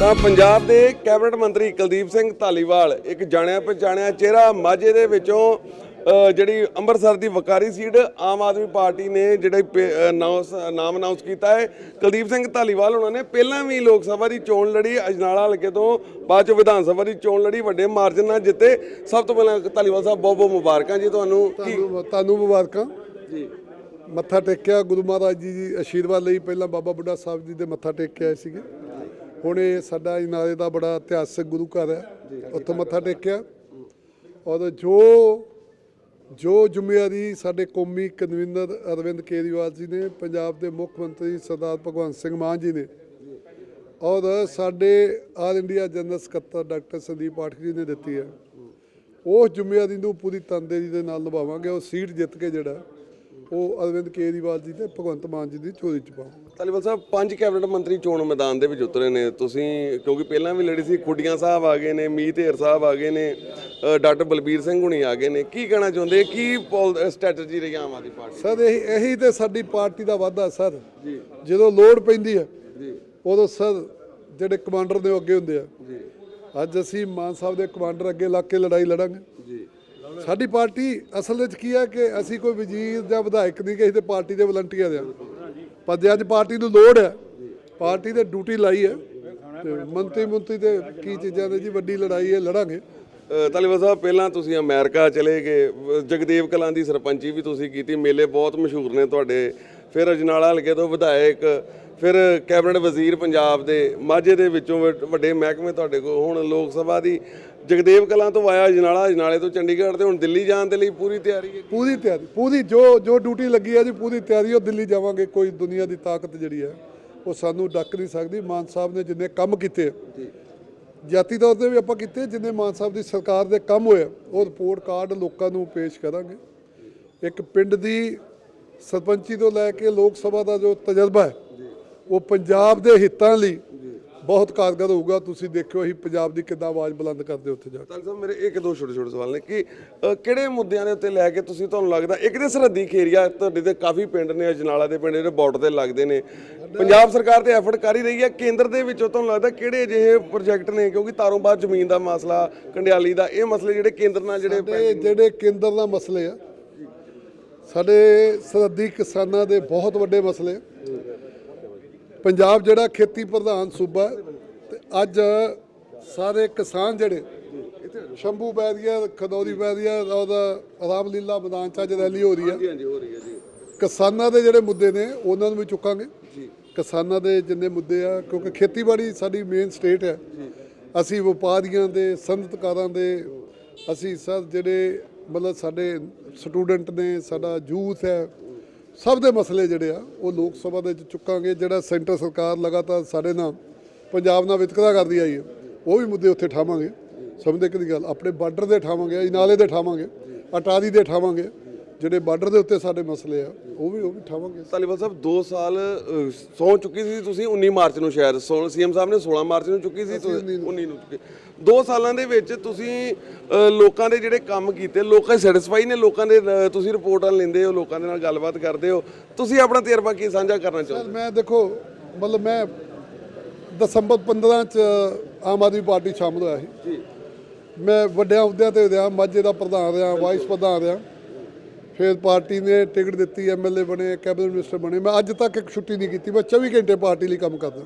ਤਾਂ ਪੰਜਾਬ ਦੇ ਕੈਬਨਿਟ ਮੰਤਰੀ ਕੁਲਦੀਪ ਸਿੰਘ ਧਾਲੀਵਾਲ ਇੱਕ ਜਾਣਿਆ ਪਛਾਣਿਆ ਚਿਹਰਾ ਮਾਝੇ ਦੇ ਵਿੱਚੋਂ ਜਿਹੜੀ ਅੰਮ੍ਰਿਤਸਰ ਦੀ ਵਕਾਰੀ ਸੀਟ ਆਮ ਆਦਮੀ ਪਾਰਟੀ ਨੇ ਜਿਹੜੇ ਨਾਮ ਅਨਾਉਂਸ ਕੀਤਾ ਹੈ। ਕੁਲਦੀਪ ਸਿੰਘ ਧਾਲੀਵਾਲ ਉਹਨਾਂ ਨੇ ਪਹਿਲਾਂ ਵੀ ਲੋਕ ਸਭਾ ਦੀ ਚੋਣ ਲੜੀ ਅਜਨਾਲਾ ਹਲਕੇ ਤੋਂ ਬਾਅਦ ਚ ਵਿਧਾਨ ਸਭਾ ਦੀ ਚੋਣ ਲੜੀ ਵੱਡੇ ਮਾਰਜਨ ਨਾਲ ਜਿੱਤੇ। ਸਭ ਤੋਂ ਪਹਿਲਾਂ ਧਾਲੀਵਾਲ ਸਾਹਿਬ ਬਹੁਤ ਬਹੁਤ ਮੁਬਾਰਕਾਂ ਜੀ ਤੁਹਾਨੂੰ। ਤੁਹਾਨੂੰ ਮੁਬਾਰਕਾਂ। ਜੀ। ਮੱਥਾ ਟੇਕਿਆ ਗੁਰੂ ਮਹਾਰਾਜ ਜੀ ਦੀ ਆਸ਼ੀਰਵਾਦ ਲਈ ਪਹਿਲਾਂ ਬਾਬਾ ਬੁੱਢਾ ਸਾਹਿਬ ਜੀ ਦੇ ਮੱਥਾ ਟੇਕ ਕੇ ਆਏ ਸੀਗੇ। ਹੁਣ ਇਹ ਸਾਡਾ ਇਨਾਰੇ ਦਾ ਬੜਾ ਇਤਿਹਾਸਕ ਗੁਰੂ ਘਰ ਹੈ। ਉੱਥੇ ਮੱਥਾ ਟੇਕਿਆ। ਔਰ ਜੋ ਜੋ ਜ਼ਿੰਮੇਵਾਰੀ ਸਾਡੇ ਕੌਮੀ ਕਨਵੀਨਰ ਅਰਵਿੰਦ ਕੇਜਰੀਵਾਲ ਜੀ ਨੇ ਪੰਜਾਬ ਦੇ ਮੁੱਖ ਮੰਤਰੀ ਸਰਦਾਰ ਭਗਵੰਤ ਸਿੰਘ ਮਾਨ ਜੀ ਨੇ ਔਰ ਸਾਡੇ ਆਲ ਇੰਡੀਆ ਜਨਰਲ ਸਕੱਤਰ ਡਾਕਟਰ ਸੰਦੀਪ ਪਾਠਕ ਜੀ ਨੇ ਦਿੱਤੀ ਹੈ। ਉਸ ਜ਼ਿੰਮੇਵਾਰੀ ਨੂੰ ਪੂਰੀ ਤਨਦੇਹੀ ਦੇ ਨਾਲ ਨਿਭਾਵਾਂਗੇ। ਉਹ ਸੀਟ ਜਿੱਤ ਕੇ ਜਿਹੜਾ ਉਹ ਅਰਵਿੰਦ ਕੇਜਰੀਵਾਲ ਜੀ ਤੇ ਭਗਵੰਤ ਮਾਨ ਜੀ ਦੀ ਝੋਲੀ ਚ ਪਾਵਾਂਗੇ ਧਾਲੀਵਾਲ ਸਾਹਿਬ ਪੰਜ ਕੈਬਨਿਟ ਮੰਤਰੀ ਚੋਣ ਮੈਦਾਨ ਦੇ ਵਿੱਚ ਉਤਰੇ ਨੇ। ਤੁਸੀਂ ਕਿਉਂਕਿ ਪਹਿਲਾਂ ਵੀ ਲੜੀ ਸੀ ਖੁੱਡੀਆਂ ਸਾਹਿਬ ਆ ਗਏ ਨੇ ਮੀਤ ਢੇਰ ਸਾਹਿਬ ਆ ਗਏ ਨੇ ਡਾਕਟਰ ਬਲਬੀਰ ਸਿੰਘ ਹੁਣੀ ਆ ਗਏ ਨੇ। ਕੀ ਕਹਿਣਾ ਚਾਹੁੰਦੇ? ਕੀ ਸਟ੍ਰੈਟਜੀ ਰਹੀ ਆਮ ਆਦਮੀ ਪਾਰਟੀ ਸਰ ਇਹੀ ਇਹੀ ਤੇ ਸਾਡੀ ਪਾਰਟੀ ਦਾ ਵਾਅਦਾ ਸਰ। ਜੀ। ਜਦੋਂ ਲੋੜ ਪੈਂਦੀ ਹੈ ਜੀ। ਉਦੋਂ ਸਰ ਜਿਹੜੇ ਕਮਾਂਡਰ ਉਹ ਅੱਗੇ ਹੁੰਦੇ ਆ। ਜੀ। ਅੱਜ ਅਸੀਂ ਮਾਨ ਸਾਹਿਬ ਦੇ ਕਮਾਂਡਰ ਅੱਗੇ ਲੱਗ ਕੇ ਲੜਾਈ ਲੜਾਂਗੇ। ਸਾਡੀ ਪਾਰਟੀ ਅਸਲ ਵਿੱਚ ਕੀ ਹੈ ਕਿ ਅਸੀਂ ਕੋਈ ਵਜ਼ੀਰ ਜਾਂ ਵਿਧਾਇਕ ਨਹੀਂ ਕਿ ਅਸੀਂ ਤੇ ਪਾਰਟੀ ਦੇ ਵਲੰਟੀਅਰ ਆ। ਪਰ ਜੇ ਅੱਜ ਪਾਰਟੀ ਨੂੰ ਲੋੜ ਹੈ, ਪਾਰਟੀ ਦੇ ਡਿਊਟੀ ਲਾਈ ਹੈ ਮੰਤਰੀ ਮੰਤਰੀ ਤੇ ਕੀ ਚੀਜ਼ਾਂ ਦੇ ਜੀ, ਵੱਡੀ ਲੜਾਈ ਹੈ, ਲੜਾਂਗੇ। ਤਾਲੀਵਾ ਸਾਹਿਬ, ਪਹਿਲਾਂ ਤੁਸੀਂ ਅਮਰੀਕਾ ਚਲੇ ਗਏ ਜਗਦੇਵ ਕਲਾਂ ਦੀ ਸਰਪੰਚੀ ਵੀ ਤੁਸੀਂ ਕੀਤੀ, ਮੇਲੇ ਬਹੁਤ ਮਸ਼ਹੂਰ ਨੇ ਤੁਹਾਡੇ। ਫਿਰ ਅਜਨਾਲਾ ਹਲਕੇ ਤੋਂ ਵਿਧਾਇਕ, ਫਿਰ ਕੈਬਨਿਟ ਵਜ਼ੀਰ ਪੰਜਾਬ ਦੇ, ਮਾਝੇ ਦੇ ਵਿੱਚੋਂ ਵੱਡ- ਵੱਡੇ ਮਹਿਕਮੇ ਤੁਹਾਡੇ ਕੋਲ, ਹੁਣ ਲੋਕ ਸਭਾ ਦੀ ਜਗਦੇਵ ਕਲਾਂ ਤੋਂ ਆਇਆ ਅਜਨਾਲਾ ਅਜਨਾਲੇ ਤੋਂ ਚੰਡੀਗੜ੍ਹ ਤੇ ਹੁਣ ਦਿੱਲੀ ਜਾਣ ਦੇ ਲਈ ਪੂਰੀ ਤਿਆਰੀ ਹੈ। ਪੂਰੀ ਤਿਆਰੀ ਪੂਰੀ ਜੋ ਜੋ ਡਿਊਟੀ ਲੱਗੀ ਹੈ ਜੀ ਪੂਰੀ ਤਿਆਰੀ ਉਹ ਦਿੱਲੀ ਜਾਵਾਂਗੇ। ਕੋਈ ਦੁਨੀਆ ਦੀ ਤਾਕਤ ਜਿਹੜੀ ਹੈ ਉਹ ਸਾਨੂੰ ਡੱਕ ਨਹੀਂ ਸਕਦੀ। ਮਾਨ ਸਾਹਿਬ ਨੇ ਜਿੰਨੇ ਕੰਮ ਕੀਤੇ ਜੀ। ਜਾਤੀ ਤੌਰ ਤੇ ਵੀ ਆਪਾਂ ਕੀਤੇ ਜਿੰਨੇ ਮਾਨ ਸਾਹਿਬ ਦੀ ਸਰਕਾਰ ਦੇ ਕੰਮ ਹੋਏ ਉਹ ਰਿਪੋਰਟ ਕਾਰਡ ਲੋਕਾਂ ਨੂੰ ਪੇਸ਼ ਕਰਾਂਗੇ। ਇੱਕ ਪਿੰਡ ਦੀ ਸਰਪੰਚੀ ਤੋਂ ਲੈ ਕੇ ਲੋਕ ਸਭਾ ਦਾ ਜੋ ਤਜਰਬਾ ਹੈ ਉਹ ਪੰਜਾਬ ਦੇ ਹਿੱਤਾਂ ਲਈ ਬਹੁਤ ਕਾਰਗਰ ਹੋਊਗਾ ਤੁਸੀਂ ਦੇਖਿਓ ਅਸੀਂ ਪੰਜਾਬ ਦੀ ਕਿੱਦਾਂ ਆਵਾਜ਼ ਬੁਲੰਦ ਕਰਦੇ ਉੱਥੇ ਜਾ ਕੇ। ਤਾਂ ਸਾਹਿਬ ਮੇਰੇ ਇੱਕ ਦੋ ਛੋਟੇ ਛੋਟੇ ਸਵਾਲ ਨੇ ਕਿ ਅ, ਕਿਹੜੇ ਮੁੱਦਿਆਂ ਦੇ ਉੱਤੇ ਲੈ ਕੇ ਤੁਸੀਂ ਤੁਹਾਨੂੰ ਲੱਗਦਾ ਇੱਕ ਤੇ ਸਰਹੱਦੀ ਖੇਰੀਆ ਤੁਹਾਡੇ ਤੇ ਕਾਫੀ ਪਿੰਡ ਨੇ ਅਜਨਾਲਾ ਦੇ ਪਿੰਡ ਜਿਹੜੇ ਬਾਰਡਰ ਤੇ ਲੱਗਦੇ ਨੇ। ਪੰਜਾਬ ਸਰਕਾਰ ਤੇ ਐਫਰਟ ਕਰ ਹੀ ਰਹੀ ਹੈ ਕੇਂਦਰ ਦੇ ਵਿੱਚੋਂ ਤੁਹਾਨੂੰ ਲੱਗਦਾ ਕਿਹੜੇ ਅਜਿਹੇ ਪ੍ਰੋਜੈਕਟ ਨੇ? ਕਿਉਂਕਿ ਤਾਰੋਂ ਬਾਅਦ ਜ਼ਮੀਨ ਦਾ ਮਸਲਾ ਕੰਡਿਆਲੀ ਦਾ ਇਹ ਮਸਲੇ ਜਿਹੜੇ ਕੇਂਦਰ ਨਾਲ ਜਿਹੜੇ ਸਾਡੇ ਜਿਹੜੇ ਕੇਂਦਰ ਦਾ ਮਸਲੇ ਆ ਸਾਡੇ ਸਰਹੱਦੀ ਕਿਸਾਨਾਂ ਦੇ ਬਹੁਤ ਵੱਡੇ ਮਸਲੇ ਆ। ਪੰਜਾਬ ਜਿਹੜਾ ਖੇਤੀ ਪ੍ਰਧਾਨ ਸੂਬਾ ਹੈ ਤੇ ਅੱਜ ਸਾਰੇ ਕਿਸਾਨ ਜਿਹੜੇ ਸ਼ੰਭੂ ਬੈਰੀਆ ਖਦੌਰੀ ਬੈਰੀਆ ਉਹਦਾ ਰਾਮਲੀਲਾ ਮੈਦਾਨ ਚ ਅੱਜ ਰੈਲੀ ਹੋ ਰਹੀ ਹੈ। ਕਿਸਾਨਾਂ ਦੇ ਜਿਹੜੇ ਮੁੱਦੇ ਨੇ ਉਹਨਾਂ ਨੂੰ ਵੀ ਚੁੱਕਾਂਗੇ। ਕਿਸਾਨਾਂ ਦੇ ਜਿੰਨੇ ਮੁੱਦੇ ਆ ਕਿਉਂਕਿ ਖੇਤੀਬਾੜੀ ਸਾਡੀ ਮੇਨ ਸਟੇਟ ਹੈ। ਅਸੀਂ ਵਪਾਰੀਆਂ ਦੇ ਸੰਦਤਕਾਰਾਂ ਦੇ ਅਸੀਂ ਸਰ ਜਿਹੜੇ ਮਤਲਬ ਸਾਡੇ ਸਟੂਡੈਂਟ ਨੇ ਸਾਡਾ ਯੂਥ ਹੈ ਸਭ ਦੇ ਮਸਲੇ ਜਿਹੜੇ ਆ, ਉਹ ਲੋਕ ਸਭਾ ਦੇ ਵਿੱਚ ਚੁੱਕਾਂਗੇ, ਜਿਹੜਾ ਸੈਂਟਰ ਸਰਕਾਰ ਲਗਾਤਾਰ ਸਾਡੇ ਨਾਲ ਪੰਜਾਬ ਨਾਲ ਵਿਤਕਰਾ ਕਰਦੀ ਆਈ ਹੈ, ਉਹ ਵੀ ਮੁੱਦੇ ਉੱਥੇ ਠਾਵਾਂਗੇ। ਸਮਝਦੇ ਕਿ ਦੀ ਗੱਲ? ਆਪਣੇ ਬਾਰਡਰ ਦੇ ਠਾਵਾਂਗੇ, ਇਨਾਲੇ ਦੇ ਠਾਵਾਂਗੇ, ਅਟਾਰੀ ਦੇ ਠਾਵਾਂਗੇ ਜਿਹੜੇ ਬਾਰਡਰ ਦੇ ਉੱਤੇ ਸਾਡੇ ਮਸਲੇ ਆ ਉਹ ਵੀ ਉਹ ਵੀ ਠਾਵਾਂਗੇ। ਤਾਲੀਬਾਨ ਸਾਹਿਬ 2 ਸਾਲ ਸਹੁੰ ਚੁੱਕੀ ਸੀ ਤੁਸੀਂ 19 ਮਾਰਚ ਨੂੰ ਸ਼ਾਇਦ। ਸੀਐਮ ਸਾਹਿਬ ਨੇ 16 ਮਾਰਚ ਨੂੰ ਚੁੱਕੀ ਸੀ ਤੁਸੀਂ 19 ਨੂੰ ਚੁੱਕੀ। 2 ਸਾਲਾਂ ਦੇ ਵਿੱਚ ਤੁਸੀਂ ਲੋਕਾਂ ਦੇ ਜਿਹੜੇ ਕੰਮ ਕੀਤੇ ਲੋਕਾਂ ਸੈਟੀਸਫਾਈ ਨੇ ਲੋਕਾਂ ਦੇ ਤੁਸੀਂ ਰਿਪੋਰਟਾਂ ਲੈਂਦੇ ਹੋ ਲੋਕਾਂ ਦੇ ਨਾਲ ਗੱਲਬਾਤ ਕਰਦੇ ਹੋ। ਤੁਸੀਂ ਆਪਣਾ ਤਜਰਬਾ ਕੀ ਸਾਂਝਾ ਕਰਨਾ ਚਾਹੁੰਦੇ ਮੈਂ ਦੇਖੋ ਮਤਲਬ ਮੈਂ ਦਸੰਬਰ 15 ਚ ਆਮ ਆਦਮੀ ਪਾਰਟੀ ਸ਼ਾਮਲ ਹੋਇਆ ਸੀ। ਜੀ। ਮੈਂ ਵੱਡਿਆਂ ਅਹੁਦਿਆਂ ਤੇ ਰਿਹਾ ਮਾਝੇ ਦਾ ਪ੍ਰਧਾਨ ਰਿਹਾ ਵਾਈਸ ਪ੍ਰਧਾਨ ਰਿਹਾ। ਫਿਰ ਪਾਰਟੀ ਨੇ ਟਿਕਟ ਦਿੱਤੀ ਐਮਐਲਏ ਬਣੇ, ਕੈਬਨਿਟ ਮਿਨਿਸਟਰ ਬਣੇ। ਮੈਂ ਅੱਜ ਤੱਕ ਇੱਕ ਛੁੱਟੀ ਨਹੀਂ ਕੀਤੀ, ਮੈਂ 24 ਘੰਟੇ ਪਾਰਟੀ ਲਈ ਕੰਮ ਕਰਦਾ।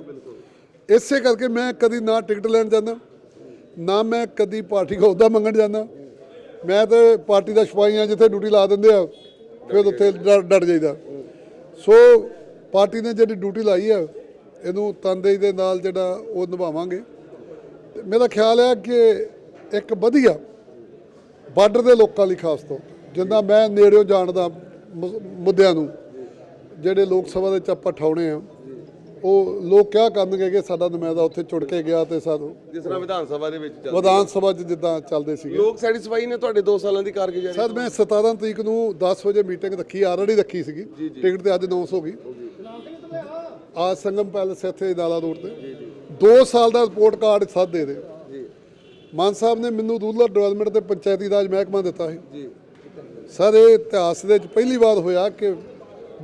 ਇਸੇ ਕਰਕੇ ਮੈਂ ਕਦੀ ਨਾ ਟਿਕਟ ਲੈਣ ਜਾਂਦਾ, ਨਾ ਮੈਂ ਕਦੀ ਪਾਰਟੀ ਦਾ ਅਹੁਦਾ ਮੰਗਣ ਜਾਂਦਾ। ਮੈਂ ਤੇ ਪਾਰਟੀ ਦਾ ਸਿਪਾਹੀ ਹਾਂ ਜਿੱਥੇ ਡਿਊਟੀ ਲਾ ਦਿੰਦੇ ਆ, ਫਿਰ ਉੱਥੇ ਡਰ ਡਰ ਜਾਈਦਾ। ਸੋ ਪਾਰਟੀ ਨੇ ਜਿਹੜੀ ਡਿਊਟੀ ਲਾਈ ਆ, ਇਹਨੂੰ ਤਨਦੇਹੀ ਦੇ ਨਾਲ ਜਿਹੜਾ ਉਹ ਨਿਭਾਵਾਂਗੇ। ਮੇਰਾ ਖਿਆਲ ਹੈ ਕਿ ਇੱਕ ਵਧੀਆ ਬਾਰਡਰ ਦੇ ਲੋਕਾਂ ਲਈ ਖਾਸ ਤੌਰ ਜਿੱਦਾਂ ਮੈਂ ਨੇੜਿਓਂ ਜਾਣਦਾ ਮੁੱਦਿਆਂ ਨੂੰ ਜਿਹੜੇ ਲੋਕ ਸਭਾ ਦੇ ਚੱਪਾ ਠਾਉਣੇ ਆ ਉਹ ਲੋਕ ਕਿਆ ਕਰਨਗੇ ਕਿ ਸਾਡਾ ਨੁਮਾਇੰਦਾ ਉੱਥੇ ਚੁੜ ਕੇ ਗਿਆ ਤੇ ਸਾਨੂੰ ਜਿਸ ਤਰ੍ਹਾਂ ਵਿਧਾਨ ਸਭਾ ਦੇ ਵਿੱਚ ਚੱਲ ਵਿਧਾਨ ਸਭਾ 'ਚ ਜਿੱਦਾਂ ਚੱਲਦੇ ਸੀਗੇ। ਲੋਕ ਸੈਟੀਸਫਾਈ ਨੇ ਤੁਹਾਡੇ 2 ਸਾਲਾਂ ਦੀ ਕਾਰਗੁਜ਼ਾਰੀ ਸਰ ਮੈਂ 17 ਤਰੀਕ ਨੂੰ 10 ਵਜੇ ਮੀਟਿੰਗ ਰੱਖੀ ਆਲਰੇਡੀ ਰੱਖੀ ਸੀਗੀ। ਟਿਕਟ ਤੇ ਅੱਜ 900 ਹੋ ਗਈ। ਆ ਸੰਗਮ ਪੈਲਸ ਇੱਥੇ ਨਾਲਾ ਰੋਡ ਤੇ। 2 ਸਾਲ ਦਾ ਰਿਪੋਰਟ ਕਾਰਡ ਸੱਦ ਦੇ ਦੇ। ਜੀ। ਮਾਨ ਸਾਹਿਬ ਨੇ ਮੈਨੂੰ ਰੂਰਲ ਡਿਵੈਲਪਮੈਂਟ ਤੇ ਪੰਚਾਇਤੀ ਰਾਜ ਮਹਿਕਮਾ ਦਿੱਤਾ ਸੀ। ਜੀ। ਸਰ ਇਹ ਇਤਿਹਾਸ ਦੇ ਵਿੱਚ ਪਹਿਲੀ ਵਾਰ ਹੋਇਆ ਕਿ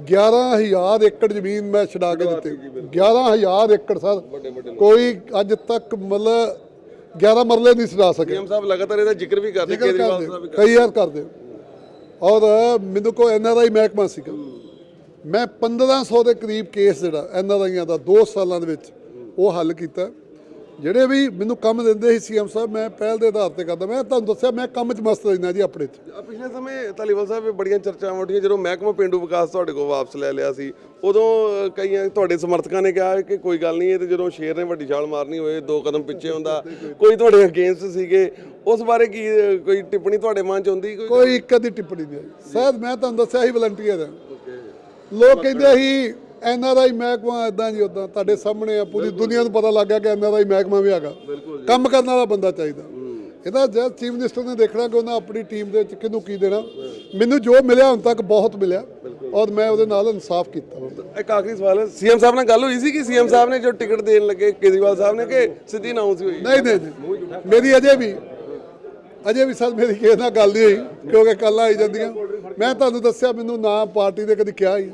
11000 ਏਕੜ ਜ਼ਮੀਨ ਮੈਂ ਛਡਾ ਕੇ ਦਿੱਤੀ। 11000 ਏਕੜ ਸਰ ਕੋਈ ਅੱਜ ਤੱਕ ਮਤਲਬ 11 ਮਰਲੇ ਨਹੀਂ ਛਡਾ ਸਕੇ। ਸੀਐਮ ਸਾਹਿਬ ਲਗਾਤਾਰ ਇਹਦਾ ਜ਼ਿਕਰ ਵੀ ਕਰਦੇ ਕੇਜਰੀਵਾਲ ਕਰਦੇ ਸਾਹਿਬ ਕਈ ਵਾਰ ਕਰਦੇ। ਔਰ ਮੈਨੂੰ ਕੋ ਐਨਆਰਆਈ ਮਹਿਕਮਾ ਸੀਗਾ। ਮੈਂ 1500 ਦੇ ਕਰੀਬ ਕੇਸ ਜਿਹੜਾ ਐਨਆਰਆਈਆਂ ਦਾ 2 ਸਾਲਾਂ ਦੇ ਵਿੱਚ ਉਹ ਹੱਲ ਕੀਤਾ। ਜਿਹੜੇ ਵੀ ਮੈਨੂੰ ਕੰਮ ਦਿੰਦੇ ਸੀ ਸੀਐਮ ਸਾਹਿਬ ਮੈਂ ਪਹਿਲ ਦੇ ਆਧਾਰ ਤੇ ਕਰਦਾ। ਮੈਂ ਤੁਹਾਨੂੰ ਦੱਸਿਆ ਮੈਂ ਕੰਮ 'ਚ ਮਸਤ ਰਹਿੰਦਾ ਜੀ ਆਪਣੇ 'ਚ। ਪਿਛਲੇ ਸਮੇਂ ਧਾਲੀਵਾਲ ਸਾਹਿਬ ਇਹ ਬੜੀਆਂ ਚਰਚਾਵਾਂ ਉੱਠੀਆਂ ਜਦੋਂ ਮਹਿਕਮਾ ਪਿੰਡੂ ਵਿਕਾਸ ਤੁਹਾਡੇ ਕੋਲ ਵਾਪਸ ਲੈ ਲਿਆ ਸੀ। ਉਦੋਂ ਕਈਆਂ ਤੁਹਾਡੇ ਸਮਰਥਕਾਂ ਨੇ ਕਿਹਾ ਕਿ ਕੋਈ ਗੱਲ ਨਹੀਂ ਇਹ ਤੇ ਜਦੋਂ ਸ਼ੇਰ ਨੇ ਵੱਡੀ ਛਾਲ ਮਾਰਨੀ ਹੋਏ ਦੋ ਕਦਮ ਪਿੱਛੇ ਹੁੰਦਾ। ਕੋਈ ਤੁਹਾਡੇ ਅਗੇਂਸਟ ਸੀਗੇ ਉਸ ਬਾਰੇ ਕੀ ਕੋਈ ਟਿੱਪਣੀ ਤੁਹਾਡੇ ਮਨ ਚ ਹੁੰਦੀ? ਕੋਈ ਕੋਈ ਇੱਕ ਅੱਧੀ ਟਿੱਪਣੀ ਨਹੀਂ ਆਈ। ਮੈਂ ਤੁਹਾਨੂੰ ਦੱਸਿਆ ਸੀ ਵਲੰਟੀਅਰ ਹਾਂ ਲੋਕ ਕਹਿੰਦੇ ਸੀ ਐਨਆਰਆਈ ਮਹਿਕਮਾ ਇਦਾਂ ਜੀ ਉਦਾਂ ਤੁਹਾਡੇ ਸਾਹਮਣੇ ਆ ਪੂਰੀ ਦੁਨੀਆ ਨੂੰ ਪਤਾ ਲੱਗ ਗਿਆ ਕਿ ਐਨਆਰਆਈ ਮਹਿਕਮਾ ਵੀ ਹੈਗਾ। ਕੰਮ ਕਰਨ ਵਾਲਾ ਬੰਦਾ ਚਾਹੀਦਾ। ਇਹਦਾ ਜਦ ਚੀਫ ਮਿਨਿਸਟਰ ਨੇ ਦੇਖਣਾ ਕਿ ਉਹਨਾਂ ਆਪਣੀ ਟੀਮ ਦੇ ਵਿੱਚ ਕਿਹਨੂੰ ਕੀ ਦੇਣਾ। ਮੈਨੂੰ ਜੋ ਮਿਲਿਆ ਹੁਣ ਤੱਕ ਬਹੁਤ ਮਿਲਿਆ। ਔਰ ਮੈਂ ਉਹਦੇ ਨਾਲ ਇਨਸਾਫ ਕੀਤਾ। ਇੱਕ ਆਖਰੀ ਸਵਾਲ ਸੀਐਮ ਸਾਹਿਬ ਨਾਲ ਗੱਲ ਹੋਈ ਸੀ ਕਿ ਸੀਐਮ ਸਾਹਿਬ ਨੇ ਜੋ ਟਿਕਟ ਦੇਣ ਲੱਗੇ ਕੇਜਰੀਵਾਲ ਸਾਹਿਬ ਨੇ ਕਿ ਸਿੱਧੀ ਅਨਾਉਂਸ ਹੋਈ? ਨਹੀਂ ਨਹੀਂ ਨਹੀਂ। ਮੇਰੀ ਅਜੇ ਵੀ ਅਜੇ ਵੀ ਸਰ ਮੇਰੀ ਕਿਸੇ ਨਾਲ ਗੱਲ ਨਹੀਂ ਹੋਈ ਕਿਉਂਕਿ ਕੱਲ ਆਈ ਜਾਂਦੀਆਂ। ਮੈਂ ਤੁਹਾਨੂੰ ਦੱਸਿਆ ਮੈਨੂੰ ਨਾ ਪਾਰਟੀ ਦੇ ਕਦੀ ਕਿਹਾ ਹੀ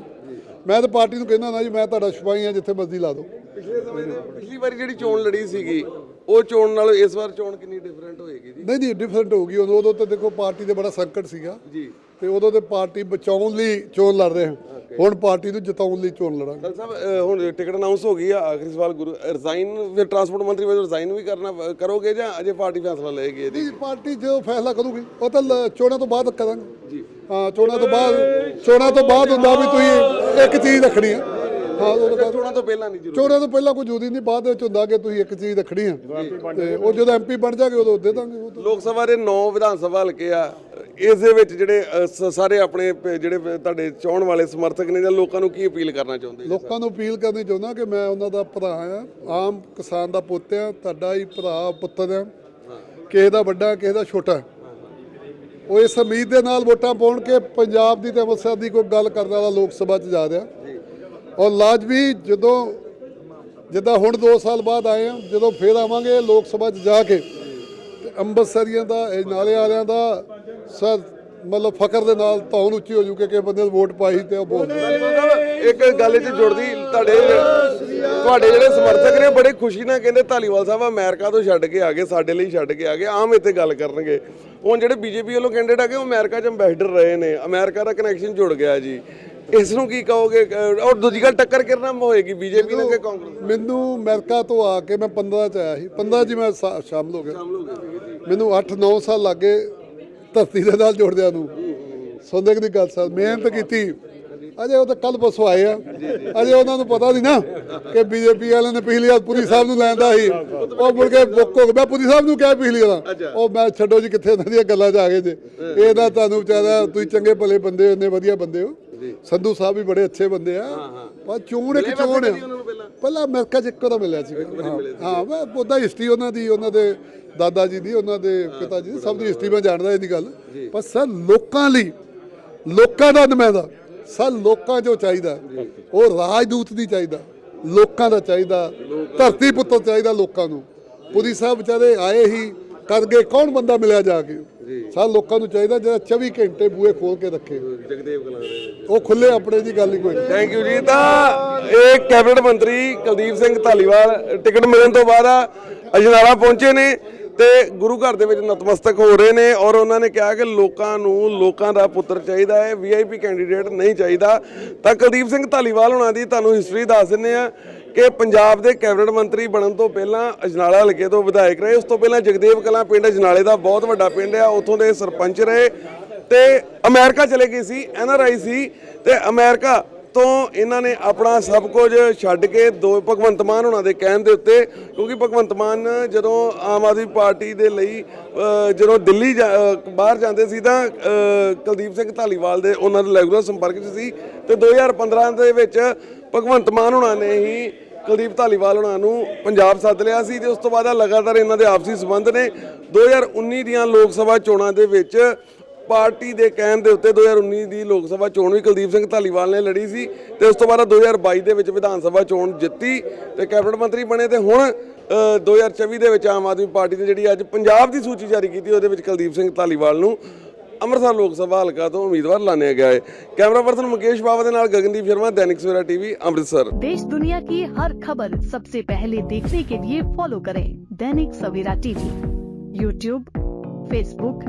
ਮੈਂ ਤਾਂ ਪਾਰਟੀ ਨੂੰ ਕਹਿੰਦਾ ਨਾ ਜੀ ਮੈਂ ਤੁਹਾਡਾ ਸਿਪਾਹੀ ਹਾਂ ਜਿੱਥੇ ਮਰਜ਼ੀ ਲਾ ਦਿਓ। ਪਿਛਲੇ ਸਮੇਂ ਦੇ ਪਿਛਲੀ ਵਾਰੀ ਜਿਹੜੀ ਚੋਣ ਲੜੀ ਸੀਗੀ ਉਹ ਚੋਣ ਨਾਲੋਂ ਇਸ ਵਾਰ ਚੋਣ ਕਿੰਨੀ ਡਿਫਰੈਂਟ ਹੋਏਗੀ ਜੀ? ਨਹੀਂ ਨਹੀਂ ਡਿਫਰੈਂਟ ਹੋ ਗਈ। ਉਦੋਂ ਉਦੋਂ ਤਾਂ ਦੇਖੋ ਪਾਰਟੀ ਦੇ ਬੜਾ ਸੰਕਟ ਸੀਗਾ। ਜੀ। ਤੇ ਉਦੋਂ ਤੇ ਪਾਰਟੀ ਬਚਾਉਣ ਲਈ ਚੋਣ ਲੜ ਰਹੇ ਹਾਂ ਹੁਣ ਪਾਰਟੀ ਨੂੰ ਜਿਤਾਉਣ ਲਈ ਚੋਣ ਲੜਾਂਗੇ। ਗੱਲ ਸਾਹਿਬ ਹੁਣ ਟਿਕਟ ਅਨਾਉਂਸ ਹੋ ਗਈ ਆ ਆਖਰੀ ਸਵਾਲ ਗੁਰੂ ਰਿਜ਼ਾਈਨ ਫਿਰ ਟਰਾਂਸਪੋਰਟ ਮੰਤਰੀ ਵਜੋਂ ਰਿਜ਼ਾਈਨ ਵੀ ਕਰਨਾ ਕਰੋਗੇ ਜਾਂ ਅਜੇ ਪਾਰਟੀ ਫੈਸਲਾ ਲਏਗੀ ਇਹਦੀ? ਜੀ ਪਾਰਟੀ ਜੋ ਫੈਸਲਾ ਕਰੂਗੀ ਉਹ ਤਾਂ ਚੋਣਾਂ ਤੋਂ ਬਾਅਦ ਕਰਾਂਗੇ। ਜੀ। ਹਾਂ ਚੋਣਾਂ ਤੋਂ ਬਾਅਦ ਚੋਣਾਂ ਤੋਂ ਬਾਅਦ ਹੁੰਦਾ ਵੀ ਤੁਸੀਂ ਇੱਕ ਚੀਜ਼ ਰੱਖਣੀ ਹੈ ਹਾਂ ਚੋਣਾਂ ਤੋਂ ਪਹਿਲਾਂ ਨਹੀਂ ਜ਼ਰੂਰ। ਚੋਣਾਂ ਤੋਂ ਪਹਿਲਾਂ ਕੋਈ ਜ਼ਰੂਰੀ ਨਹੀਂ ਬਾਅਦ ਵਿੱਚ ਹੁੰਦਾ ਕਿ ਤੁਸੀਂ ਇੱਕ ਚੀਜ਼ ਰੱਖਣੀ ਹੈ ਤੇ ਉਹ ਜਦੋਂ ਐਮਪੀ ਬਣ ਜਾਗੇ ਉਦੋਂ ਦੇ ਦਾਂਗੇ ਉਹ ਤਾਂ। ਲੋਕ ਸਭਾ ਦੇ 9 ਵਿਧਾਨ ਸਭਾ ਹਲਕੇ ਆ ਇਸ ਦੇ ਵਿੱਚ ਜਿਹੜੇ ਅ, ਸ- ਸਾਰੇ ਆਪਣੇ ਪ- ਜਿਹੜੇ ਤੁਹਾਡੇ ਚਾਹਣ ਵਾਲੇ ਸਮਰਥਕ ਨੇ ਜਾਂ ਲੋਕਾਂ ਨੂੰ ਕੀ ਅਪੀਲ ਕਰਨਾ ਚਾਹੁੰਦੇ ਜੀ? ਲੋਕਾਂ ਨੂੰ ਅਪੀਲ ਕਰਨੀ ਚਾਹੁੰਦਾ ਕਿ ਮੈਂ ਉਹਨਾਂ ਦਾ ਭਰਾ ਆ ਆਮ ਕਿਸਾਨ ਦਾ ਪੁੱਤ ਆ ਤੁਹਾਡਾ ਹੀ ਭਰਾ ਪੁੱਤਰ ਆ। ਕਿਸੇ ਦਾ ਵੱਡਾ ਕਿਸੇ ਦਾ ਛੋਟਾ। ਉਹ ਇਸ ਉਮੀਦ ਦੇ ਨਾਲ ਵੋਟਾਂ ਪਾਉਣ ਕੇ ਪੰਜਾਬ ਦੀ ਤੇ ਅੰਮ੍ਰਿਤਸਰ ਦੀ ਕੋਈ ਗੱਲ ਕਰਨ ਵਾਲਾ ਲੋਕ ਸਭਾ 'ਚ ਜਾ ਰਿਹਾ। ਔਰ ਲਾਜ਼ਮੀ ਜਦੋਂ ਜਿੱਦਾਂ ਹੁਣ 2 ਸਾਲ ਬਾਅਦ ਆਏ ਆ ਜਦੋਂ ਫੇਰ ਆਵਾਂਗੇ ਲੋਕ ਸਭਾ 'ਚ ਜਾ ਕੇ ਤੇ ਅੰਮ੍ਰਿਤਸਰੀਆਂ ਦਾ ਇਹ ਨਾਲੇ ਵਾਲਿਆਂ ਦਾ ਸਰ ਮਤਲਬ ਫਖਰ ਦੇ ਨਾਲ ਧੌਣ ਉੱਚੀ ਹੋ ਜੂ ਕਿ ਬੰਦੇ ਨੇ ਵੋਟ ਪਾਈ ਤੇ ਉਹ ਬੋਲ ਇੱਕ ਗੱਲ ਇਹ ਜੁੜਦੀ ਤੁਹਾਡੇ ਤੁਹਾਡੇ ਜਿਹੜੇ ਸਮਰਥਕ ਨੇ ਬੜੇ ਖੁਸ਼ੀ ਨਾਲ ਕਹਿੰਦੇ ਧਾਲੀਵਾਲ ਸਾਹਿਬ ਅਮਰੀਕਾ ਤੋਂ ਛੱਡ ਕੇ ਆ ਗਏ ਸਾਡੇ ਲਈ ਛੱਡ ਕੇ ਆ ਗਏ ਆਮ ਇੱਥੇ ਗੱਲ ਕਰਨਗੇ। ਹੁਣ ਜਿਹੜੇ ਬੀਜੇਪੀ ਵੱਲੋਂ ਕੈਂਡੀਡੇਟ ਆ ਗਏ ਉਹ ਅਮਰੀਕਾ 'ਚ ਅੰਬੈਸਡਰ ਰਹੇ ਨੇ। ਅਮਰੀਕਾ ਦਾ ਕਨੈਕਸ਼ਨ ਜੁੜ ਗਿਆ ਜੀ। ਇਸ ਨੂੰ ਕੀ ਕਹੋਗੇ? ਔਰ ਦੂਜੀ ਗੱਲ ਟੱਕਰ ਕਿਰਨਾ ਹੋਏਗੀ? ਬੀਜੇਪੀ ਨਾਲ ਕਿ ਕਾਂਗਰਸ ਮੈਨੂੰ ਅਮਰੀਕਾ ਤੋਂ ਆ ਕੇ ਮੈਂ 15 ਚ ਆਇਆ ਸੀ। 15 ਚ ਹੀ ਮੈਂ ਸ਼ਾਮਲ ਹੋ ਗਿਆ। ਮੈਨੂੰ 8-9 ਸਾਲ ਲੱਗੇ ਧਰਤੀ ਦੇ ਨਾਲ ਜੁੜਦਿਆਂ ਨੂੰ। ਸੌਦੇ ਦੀ ਗੱਲ ਸਰ ਮਿਹਨਤ ਕੀਤੀ। ਅਜੇ ਉਹ ਤਾਂ ਕੱਲ ਪਰਸੋਂ ਆਏ ਆ। ਅਜੇ ਉਹਨਾਂ ਨੂੰ ਪਤਾ ਨਹੀਂ ਨਾ ਕਿ ਬੀਜੇਪੀ ਵਾਲਿਆਂ ਨੇ ਪਿਛਲੀ ਵਾਰ ਪੁਰੀ ਸਾਹਿਬ ਨੂੰ ਲੈਂਦਾ ਸੀ। ਉਹ ਮੁੜ ਕੇ ਬੁੱਕ ਹੋ ਗਿਆ ਪੁਰੀ ਸਾਹਿਬ ਨੂੰ ਕਿਹਾ ਪਿਛਲੀ ਵਾਰ। ਉਹ ਮੈਂ ਛੱਡੋ ਜੀ ਕਿੱਥੇ ਉਹਨਾਂ ਦੀਆਂ ਗੱਲਾਂ 'ਚ ਆ ਗਏ ਜੇ। ਇਹ ਤਾਂ ਤੁਹਾਨੂੰ ਵਿਚਾਰਾ ਤੁਸੀਂ ਚੰਗੇ ਭਲੇ ਬੰਦੇ ਹੋ ਇੰਨੇ ਵਧੀਆ ਬੰਦੇ ਹੋ। ਸੰਧੂ ਸਾਹਿਬ ਵੀ ਬੜੇ ਅੱਛੇ ਬੰਦੇ ਆ। ਪਰ ਚੋਣ ਇੱਕ ਚੋਣ ਆ। ਪਹਿਲਾਂ? ਅਮਰੀਕਾ 'ਚ ਇੱਕੋ ਦਾ ਮਿਲਿਆ ਸੀ। ਹਾਂ ਮੈਂ ਉਹਦਾ ਹਿਸਟਰੀ ਉਹਨਾਂ ਦੀ ਉਹਨਾਂ ਦੇ ਦਾਦਾ ਜੀ ਦੀ ਉਹਨਾਂ ਦੇ ਪਿਤਾ ਜੀ ਦੀ ਸਭ ਦੀ ਹਿਸਟਰੀ ਮੈਂ ਜਾਣਦਾ ਇਹਦੀ ਗੱਲ। ਪਰ ਸਰ ਲੋਕਾਂ ਲਈ ਲੋਕਾਂ ਦਾ ਨੁਮਾਇੰਦਾ। ਸਰ ਲੋਕਾਂ ਜੋ ਚਾਹੀਦਾ। ਉਹ ਰਾਜਦੂਤ ਨਹੀਂ ਚਾਹੀਦਾ। ਲੋਕਾਂ ਦਾ ਚਾਹੀਦਾ। ਧਰਤੀ ਪੁੱਤਰ ਚਾਹੀਦਾ ਲੋਕਾਂ ਨੂੰ। ਪੁਰੀ ਸਾਹਿਬ ਵਿਚਾਰੇ ਆਏ ਹੀ ਕਰ ਗਏ ਕੌਣ ਬੰਦਾ ਮਿਲਿਆ ਜਾ ਕੇ? ਸਰ ਲੋਕਾਂ ਨੂੰ ਚਾਹੀਦਾ, ਜਿਹੜਾ 24 ਘੰਟੇ ਬੂਹੇ ਖੋਲ ਕੇ ਰੱਖੇ। ਜਗਦੇਵ ਕਲਾਂ ਉਹ ਖੁੱਲੇ ਆਪਣੇ ਦੀ ਗੱਲ ਹੀ ਕੋਈ ਥੈਂਕ ਯੂ ਜੀ। ਤਾਂ ਇਹ ਕੈਬਨਿਟ ਮੰਤਰੀ ਕੁਲਦੀਪ ਸਿੰਘ ਧਾਲੀਵਾਲ, ਟਿਕਟ ਮਿਲਣ ਤੋਂ ਬਾਅਦ ਅਜਨਾਲਾ ਪਹੁੰਚੇ ਨੇ। ਤੇ ਗੁਰੂ ਘਰ ਦੇ ਵਿੱਚ ਨਤਮਸਤਕ ਹੋ ਰਹੇ ਨੇ ਔਰ ਉਹਨਾਂ ਨੇ ਕਿਹਾ ਕਿ ਲੋਕਾਂ ਨੂੰ ਲੋਕਾਂ ਦਾ ਪੁੱਤਰ ਚਾਹੀਦਾ ਹੈ ਵੀਆਈਪੀ ਕੈਂਡੀਡੇਟ ਨਹੀਂ ਚਾਹੀਦਾ। ਤਾਂ ਕੁਲਦੀਪ ਸਿੰਘ ਧਾਲੀਵਾਲ ਉਹਨਾਂ ਦੀ ਤੁਹਾਨੂੰ ਹਿਸਟਰੀ ਦੱਸ ਦਿੰਦੇ ਆ ਕਿ ਪੰਜਾਬ ਦੇ ਕੈਬਨਿਟ ਮੰਤਰੀ ਬਣਨ ਤੋਂ ਪਹਿਲਾਂ ਅਜਨਾਲਾ ਹਲਕੇ ਤੋਂ ਵਿਧਾਇਕ ਰਹੇ। ਉਸ ਤੋਂ ਪਹਿਲਾਂ ਜਗਦੇਵ ਕਲਾਂ ਪਿੰਡ ਅਜਨਾਲੇ ਦਾ ਬਹੁਤ ਵੱਡਾ ਪਿੰਡ ਆ, ਉੱਥੋਂ ਦੇ ਸਰਪੰਚ ਰਹੇ। ਤੇ ਅਮਰੀਕਾ ਚਲੇ ਗਏ ਸੀ ਐਨਆਰਆਈ ਸੀ। ਤੇ ਅਮਰੀਕਾ ਤੋਂ ਇਹਨਾਂ ਨੇ ਆਪਣਾ ਸਭ ਕੁਝ ਛੱਡ ਕੇ ਦੋ ਭਗਵੰਤ ਮਾਨ ਉਹਨਾਂ ਦੇ ਕਹਿਣ ਦੇ ਉੱਤੇ, ਕਿਉਂਕਿ ਭਗਵੰਤ ਮਾਨ ਜਦੋਂ ਆਮ ਆਦਮੀ ਪਾਰਟੀ ਦੇ ਲਈ ਜਦੋਂ ਦਿੱਲੀ ਜਾ- ਬਾਹਰ ਜਾਂਦੇ ਸੀ ਤਾਂ ਕੁਲਦੀਪ ਸਿੰਘ ਧਾਲੀਵਾਲ ਦੇ ਉਹਨਾਂ ਦੇ ਰੈਗੂਲਰ ਸੰਪਰਕ 'ਚ ਸੀ ਤੇ 2015 ਦੇ ਵਿੱਚ ਭਗਵੰਤ ਮਾਨ ਉਹਨਾਂ ਨੇ ਹੀ ਕੁਲਦੀਪ ਧਾਲੀਵਾਲ ਉਹਨਾਂ ਨੂੰ ਪੰਜਾਬ ਸੱਦ ਲਿਆ ਸੀ ਤੇ ਉਸ ਤੋਂ ਬਾਅਦ ਲਗਾਤਾਰ ਇਹਨਾਂ ਦੇ ਆਪਸੀ ਸਬੰਧ ਨੇ। 2019 ਦੀਆਂ ਲੋਕ ਸਭਾ ਚੋਣਾਂ ਦੇ ਵਿੱਚ ਪਾਰਟੀ ਦੇ ਕਹਿਣ ਦੇ ਉੱਤੇ 2019 ਦੀ ਲੋਕ ਸਭਾ ਚੋਣ ਵੀ ਕੁਲਦੀਪ ਸਿੰਘ ਧਾਲੀਵਾਲ ਨੇ ਲੜੀ ਸੀ ਤੇ ਉਸ ਤੋਂ ਬਾਅਦ 2022 ਦੇ ਵਿੱਚ ਵਿਧਾਨ ਸਭਾ ਚੋਣ ਜਿੱਤੀ ਤੇ ਕੈਬਨਿਟ ਮੰਤਰੀ ਬਣੇ ਤੇ ਹੁਣ ਅ, 2024 ਦੇ ਵਿੱਚ ਆਮ ਆਦਮੀ ਪਾਰਟੀ ਨੇ ਜਿਹੜੀ ਅੱਜ ਪੰਜਾਬ ਦੀ ਸੂਚੀ ਜਾਰੀ ਕੀਤੀ ਉਹਦੇ ਵਿੱਚ ਕੁਲਦੀਪ ਸਿੰਘ ਧਾਲੀਵਾਲ ਨੂੰ ਅੰਮ੍ਰਿਤਸਰ ਲੋਕ ਸਭਾ ਹਲਕਾ ਤੋਂ ਉਮੀਦਵਾਰ ਲਾਣਿਆ ਗਿਆ ਹੈ ਕੈਮਰਾ ਪਰਸਨ ਮੁਕੇਸ਼ ਬਾਵਾ ਦੇ ਨਾਲ ਗਗਨਦੀਪ ਸ਼ਰਮਾ ਦੈਨਿਕ ਸਵੇਰਾ ਟੀਵੀ ਅੰਮ੍ਰਿਤਸਰ देश दुनिया की हर खबर सबसे पहले देखने के लिए फॉलो करें Dainik Savera TV YouTube Facebook